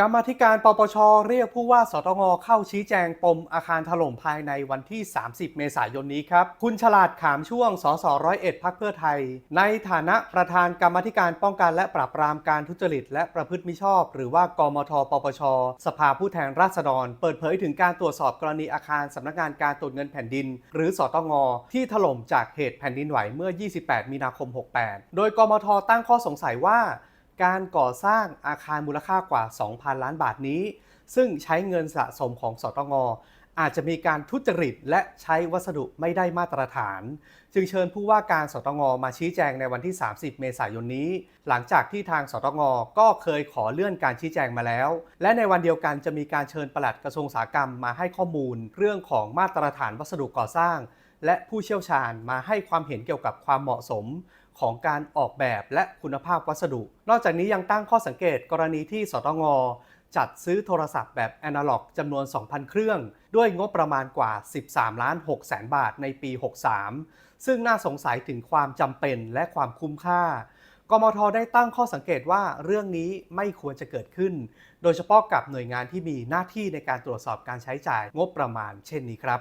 กรรมธิการปปช เรียกผู้ว่าสตงเข้าชี้แจงปมอาคารถล่มภายในวันที่ 30 เมษายนนี้ครับ คุณฉลาดขามช่วง สสร้อยเอ็ดพักเพื่อไทย ในฐานะประธานกรรมธิการป้องกันและปราบปรามการทุจริต และประพฤติมิชอบ หรือว่ากมทปปช สภาผู้แทนราษฎร เปิดเผยถึงการตรวจสอบกรณีอาคารสำนักงานการตรวจเงินแผ่นดิน หรือสตงที่ถล่มจากเหตุแผ่นดินไหวเมื่อ 28 มีนาคม 68 โดยกมทตั้งข้อสงสัยว่า การก่อสร้างอาคารมูลค่ากว่า 2,000 ล้านบาทนี้ ซึ่งใช้เงินสะสมของสตงอาจจะมีการทุจริตและใช้วัสดุไม่ได้มาตรฐาน จึงเชิญผู้ว่าการสตงมาชี้แจงในวันที่ 30 เมษายนนี้ หลังจากที่ทางสตงก็เคยขอเลื่อนการชี้แจงมาแล้ว และในวันเดียวกันจะมีการเชิญปลัดกระทรวงอุตสาหกรรมมาให้ข้อมูล เรื่องของมาตรฐานวัสดุก่อสร้าง และผู้เชี่ยวชาญมาให้ความเห็นเกี่ยวกับความเหมาะสม ของการออกแบบและคุณภาพวัสดุ นอกจากนี้ยังตั้งข้อสังเกตกรณีที่สตงจัดซื้อโทรศัพท์แบบแอนะล็อกจำนวน 2,000 เครื่อง ด้วยงบประมาณกว่า 13 ล้าน6แสนบาทในปี 63 ซึ่งน่าสงสัยถึงความจำเป็นและความคุ้มค่ากมทได้ตั้งข้อสังเกตว่าเรื่องนี้ไม่ควรจะเกิดขึ้น โดยเฉพาะกับหน่วยงานที่มีหน้าที่ในการตรวจสอบการใช้จ่ายงบประมาณเช่นนี้ครับ